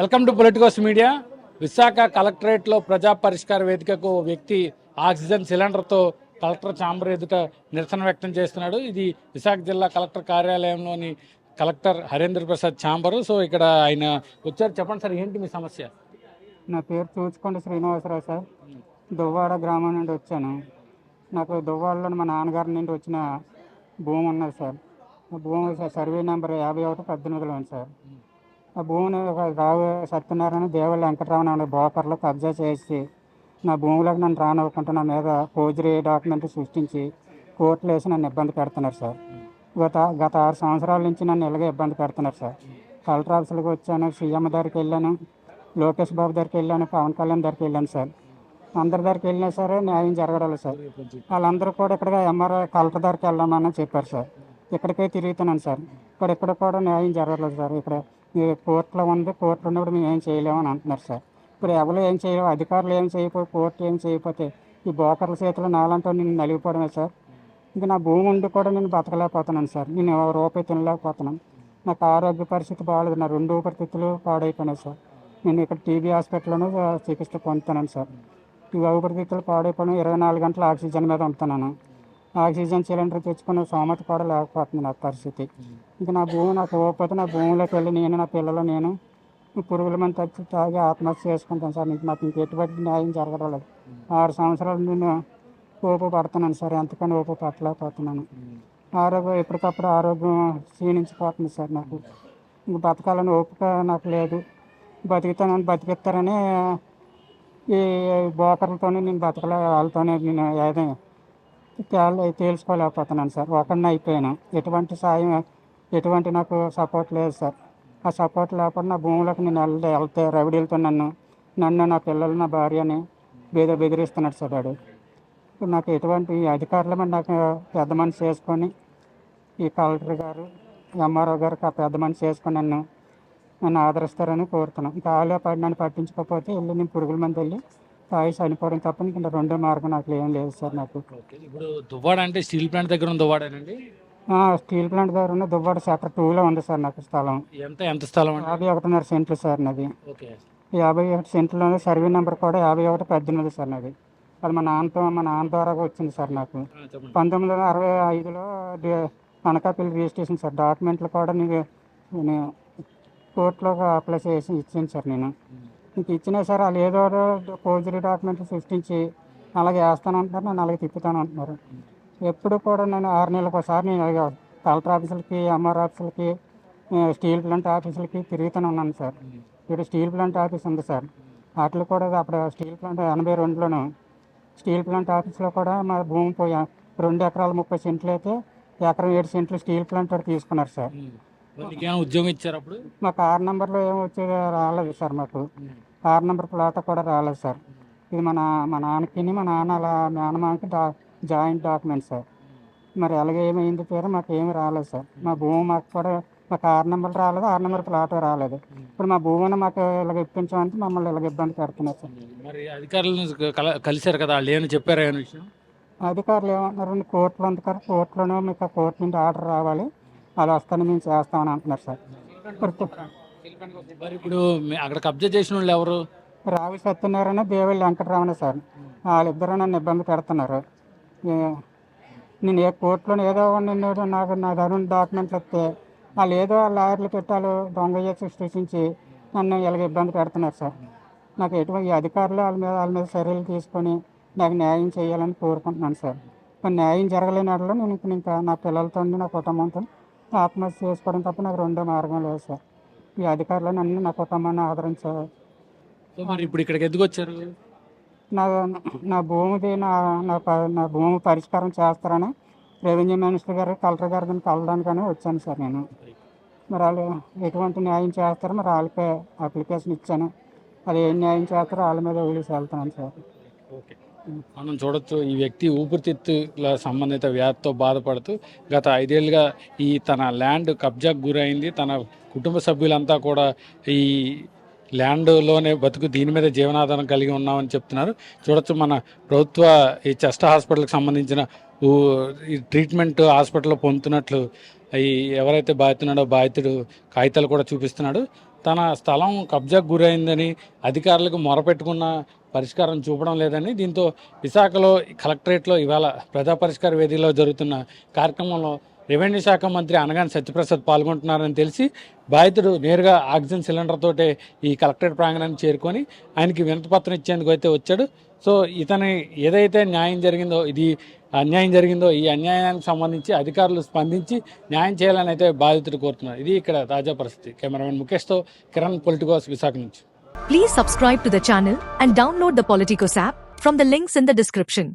Welcome to Politicos media. Visakha కలెక్టరేట్లో ప్రజా పరిష్కార వేదికకు ఓ వ్యక్తి ఆక్సిజన్ సిలిండర్తో కలెక్టర్ ఛాంబర్ ఎదుట నిరసన వ్యక్తం చేస్తున్నాడు. ఇది విశాఖ జిల్లా collector కార్యాలయంలోని collector Harendra Prasad chamber so ఇక్కడ ఆయన వచ్చారు. చెప్పండి సార్ ఏంటి మీ సమస్య? నా పేరు చూచుకొండ శ్రీనివాసరావు సార్. దువ్వాడ గ్రామం నుండి వచ్చాను. నాకు దువ్వాడలో మా నాన్నగారి నుండి వచ్చిన భూమి ఉన్నది సార్. భూమి సర్వే నెంబర్ యాభై ఒకటి పద్దెనిమిదిలో ఉంది సార్. ఆ భూమిని ఒక రావు సత్యనారాయణ దేవుళ్ళ వెంకటరామన్ అనే బ్రోకర్లు కబ్జా చేసి నా భూమిలోకి నన్ను రానివ్వకుండా నా మీద ఫోజరీ డాక్యుమెంట్ సృష్టించి కోర్టులు వేసి నన్ను ఇబ్బంది పెడుతున్నారు సార్. గత గత ఆరు సంవత్సరాల నుంచి నన్ను ఇలాగే ఇబ్బంది పెడుతున్నారు సార్. కలెక్టర్ ఆఫీసులకు వచ్చాను సీఎం దగ్గరికి వెళ్ళాను లోకేష్ బాబు దగ్గరికి వెళ్ళాను పవన్ కళ్యాణ్ దగ్గరికి వెళ్ళాను సార్. అందరి దగ్గరికి వెళ్ళినా సరే న్యాయం జరగడం సార్. వాళ్ళందరూ కూడా ఇక్కడ ఎంఆర్ఐ కలెక్టర్ దగ్గరికి వెళ్ళామని చెప్పారు సార్. ఇక్కడికే తిరుగుతున్నాను సార్. ఇక్కడ ఇక్కడ కూడా న్యాయం జరగలేదు సార్. ఇక్కడ కోర్టులో ఉంది కోర్టులో ఉన్నప్పుడు మేము ఏం చేయలేమని అంటున్నారు సార్. ఇప్పుడు ఎవరు ఏం చేయలేము అధికారులు ఏం చేయకపోతే కోర్టు ఏం చేయకపోతే ఈ బోకర్ల చేతిలో నాలంటూ నేను నలిగిపోవడమే సార్. ఇంకా నా భూమి ఉండి కూడా నేను బతకలేకపోతున్నాను సార్. నేను రూపాయి తినలేకపోతున్నాను. నాకు ఆరోగ్య పరిస్థితి బాగాలేదు నా రెండు ఊపిరితిత్తులు పాడైపోయినాయి సార్. నేను ఇక్కడ టీబీ హాస్పిటల్లోనూ చికిత్స పొందుతున్నాను సార్. ఈ ఊపిరితిత్తులు పాడైపోయిన ఇరవై నాలుగు గంటల ఆక్సిజన్ మీద ఉంటున్నాను. ఆక్సిజన్ సిలిండర్ తెచ్చుకునే సోమత కూడా లేకపోతుంది నా పరిస్థితి. ఇంకా నా భూమి నాకు ఇవ్వకపోతే నా భూమిలోకి వెళ్ళి నేను నా పిల్లలు నేను పురుగుల మంది తెచ్చి తాగి ఆత్మహత్య చేసుకుంటాను సార్. నీకు నాకు ఇంక ఎటువంటి న్యాయం జరగడం లేదు. ఆరు సంవత్సరాలు నేను ఓపు పడుతున్నాను సార్. ఎంతకని ఓపు పట్టలేకపోతున్నాను ఆరోగ్యం ఎప్పటికప్పుడు ఆరోగ్యం క్షీణించిపోతుంది సార్ నాకు. ఇంక బతకాలని ఓపిక నాకు లేదు. బతుకుతానని బతికిస్తారని ఈ బోకర్లతోనే నేను బతకలే వాళ్ళతోనే నేను ఏదైనా తేల- తేల్చుకోలేకపోతున్నాను సార్. ఒకడిని అయిపోయాను. ఎటువంటి సాయం ఎటువంటి నాకు సపోర్ట్ లేదు సార్. ఆ సపోర్ట్ లేకుండా నా భూములకు నేను వెళ్తే వెళ్తే రవిడీలతో నన్ను నన్ను నా పిల్లలు నా భార్యని బెద బెదిరిస్తున్నాడు సార్ వాడు. నాకు ఎటువంటి అధికారులు నాకు పెద్ద మనిషి చేసుకొని ఈ కలెక్టర్ గారు ఎంఆర్ఓ గారికి ఆ పెద్ద మనిషి చేసుకొని నన్ను నన్ను ఆదరిస్తారని కోరుతున్నాను ఇంకా ఆలే నన్ను పట్టించుకోకపోతే వెళ్ళి నేను పురుగుల మంది వెళ్ళి తాగి చనిపోవడం తప్ప ఇంకా రెండో మార్గం నాకు ఏం లేదు సార్ నాకు. ఇప్పుడు దువ్వాడ అంటే స్టీల్ ప్లాంట్ దగ్గర ఉన్న దువ్వాడేనండి? స్టీల్ ప్లాంట్ దగ్గర ఉన్న దువ్వాడ సెక్టర్ టూలో ఉంది సార్ నాకు స్థలం. ఎంత ఎంత స్థలం యాభై ఒకటిన్నర సెంట్లు సార్ నాది. యాభై ఒకటి సెంట్లోనే సర్వే నెంబర్ కూడా యాభై ఒకటి పద్దెనిమిది సార్ నాది. అది మా నాన్నతో మా నాన్న ద్వారా వచ్చింది సార్ నాకు. పంతొమ్మిది వందల అరవై ఐదులో అనకాపల్లి రిజిస్ట్రేషన్ సార్. డాక్యుమెంట్లు కూడా నేను నేను కోర్టులో అప్లై చేసి ఇచ్చాను సార్ నేను. నీకు ఇచ్చినా సార్ వాళ్ళు ఏదో ఫోర్జరీ డాక్యుమెంట్లు సృష్టించి అలాగే వేస్తాను అంటున్నారు నేను అలాగే తిప్పుతాను అంటున్నారు ఎప్పుడు కూడా నేను ఆరు నెలలకు ఒకసారి నేను అలాగే కలెక్టర్ ఆఫీసులకి ఎంఆర్ ఆఫీసులకి స్టీల్ ప్లాంట్ ఆఫీసులకి తిరుగుతూనే ఉన్నాను సార్. ఇక్కడ స్టీల్ ప్లాంట్ ఆఫీస్ ఉంది సార్. వాటిలో కూడా అప్పుడు స్టీల్ ప్లాంట్ ఎనభై రెండులోను స్టీల్ ప్లాంట్ ఆఫీస్లో కూడా మా భూమి పోయా రెండు ఎకరాల ముప్పై సెంట్లు అయితే ఎకరం ఏడు సెంట్లు స్టీల్ ప్లాంట్ వాడు తీసుకున్నారు సార్. ఉద్యోగం ఇచ్చారు అప్పుడు? మాకు ఆరు నెంబర్లో ఏం వచ్చేది రాలేదు సార్ మాకు. ఆరు నెంబర్ ప్లాట్ కూడా రాలేదు సార్. ఇది మన మా నాన్నకి మా నాన్న అలా మేనమామకి డా జాయింట్ డాక్యుమెంట్ సార్. మరి అలాగే ఏమైంది పేరు మాకు ఏమి రాలేదు సార్. మా భూమి మాకు కూడా మాకు ఆరు నెంబర్ రాలేదు ఆరు నెంబర్ ప్లాట్ రాలేదు. ఇప్పుడు మా భూమిని మాకు ఇలాగ ఇప్పించమంటే మమ్మల్ని ఇలాగ ఇబ్బంది పెడుతున్నారు సార్. మరి అధికారులను కల- కలిశారు కదా వాళ్ళు ఏమైనా చెప్పారా విషయం? అధికారులు ఏమంటున్నారు కోర్టులో ఉంది కదా కోర్టులోనే మీకు ఆ కోర్టు నుండి ఆర్డర్ రావాలి. అలా వస్తాను మేము చేస్తామని అంటున్నారు సార్. మరి ఇప్పుడు అక్కడ కబ్జా చేసిన వాళ్ళు ఎవరు? రావి సత్యనారాయణ దేవల్లి వెంకటరామణ సార్. వాళ్ళిద్దరూ నన్ను ఇబ్బంది పెడుతున్నారు. నేను ఏ కోర్టులో ఏదో నిన్ను నాకు నా దగ్గర డాక్యుమెంట్లు వస్తే వాళ్ళు ఏదో లాయర్లు పెట్టాలు దొంగ చేసి సృష్టించి నన్ను ఇలాగ ఇబ్బంది పెడుతున్నారు సార్. నాకు ఎటువంటి అధికారులు వాళ్ళ మీద వాళ్ళ మీద చర్యలు తీసుకొని నాకు న్యాయం చేయాలని కోరుకుంటున్నాను సార్. న్యాయం జరగలేని వాటిలో నేను ఇప్పుడు ఇంకా నా పిల్లలతో నా కుటుంబంతో ఆత్మహత్య చేసుకోవడం తప్ప నాకు రెండో మార్గం లేదు సార్. ఈ అధికారులు నన్ను నా కుటుంబాన్ని సో మరి ఇప్పుడు ఇక్కడికి ఎందుకు వచ్చారు? నా నా భూమిది నా నా ప- నా భూమి పరిష్కారం చేస్తారని రెవెన్యూ మినిస్టర్ గారు కలెక్టర్ గారిని కలవడానికని వచ్చాను సార్ నేను. మరి వాళ్ళు ఎటువంటి న్యాయం చేస్తారో మరి వాళ్ళకే అప్లికేషన్ ఇచ్చాను. అది ఏం న్యాయం చేస్తారో వాళ్ళ మీద వదిలేసి వెళ్తున్నాను సార్. ఓకే. మనం చూడొచ్చు ఈ వ్యక్తి ఊపిరితిత్తుల సంబంధిత వ్యాధితో బాధపడుతూ గత ఐదేళ్ళుగా ఈ తన ల్యాండ్ కబ్జాకు గురైంది. తన కుటుంబ సభ్యులంతా కూడా ఈ ల్యాండ్లోనే బతుకు దీని మీద జీవనాధారం కలిగి ఉన్నామని చెప్తున్నారు. చూడొచ్చు మన ప్రభుత్వ ఈ చెస్ట్ హాస్పిటల్కి సంబంధించిన ఊ- ఈ ట్రీట్మెంట్ హాస్పిటల్లో పొందుతున్నట్లు ఈ ఎవరైతే బాధితున్నాడో బాధితుడు కాగితాలు కూడా చూపిస్తున్నాడు. తన స్థలం కబ్జాకు గురైందని అధికారులకు మొరపెట్టుకున్న పరిష్కారం చూపడం లేదని దీంతో విశాఖలో కలెక్టరేట్లో ఇవాళ ప్రజా పరిష్కార వేదికలో జరుగుతున్న కార్యక్రమంలో రెవెన్యూ శాఖ మంత్రి అనగాని సత్యప్రసాద్ పాల్గొంటున్నారని తెలిసి బాధితుడు నేరుగా ఆక్సిజన్ సిలిండర్ తోటే ఈ కలెక్టరేట్ ప్రాంగణానికి చేరుకొని ఆయనకి వినతిపత్రం ఇచ్చేందుకు అయితే వచ్చాడు. సో ఇతని ఏదైతే న్యాయం జరిగిందో ఇది అన్యాయం జరిగిందో ఈ అన్యాయానికి సంబంధించి అధికారులు స్పందించి న్యాయం చేయాలని అయితే బాధితుడు కోరుతున్నారు. ఇది ఇక్కడ తాజా పరిస్థితి. కెమెరామెన్ ముఖేష్తో కిరణ్ పొలిటికోస్ విశాఖ నుంచి. Please subscribe to the channel and download the Politicos app from the links in the description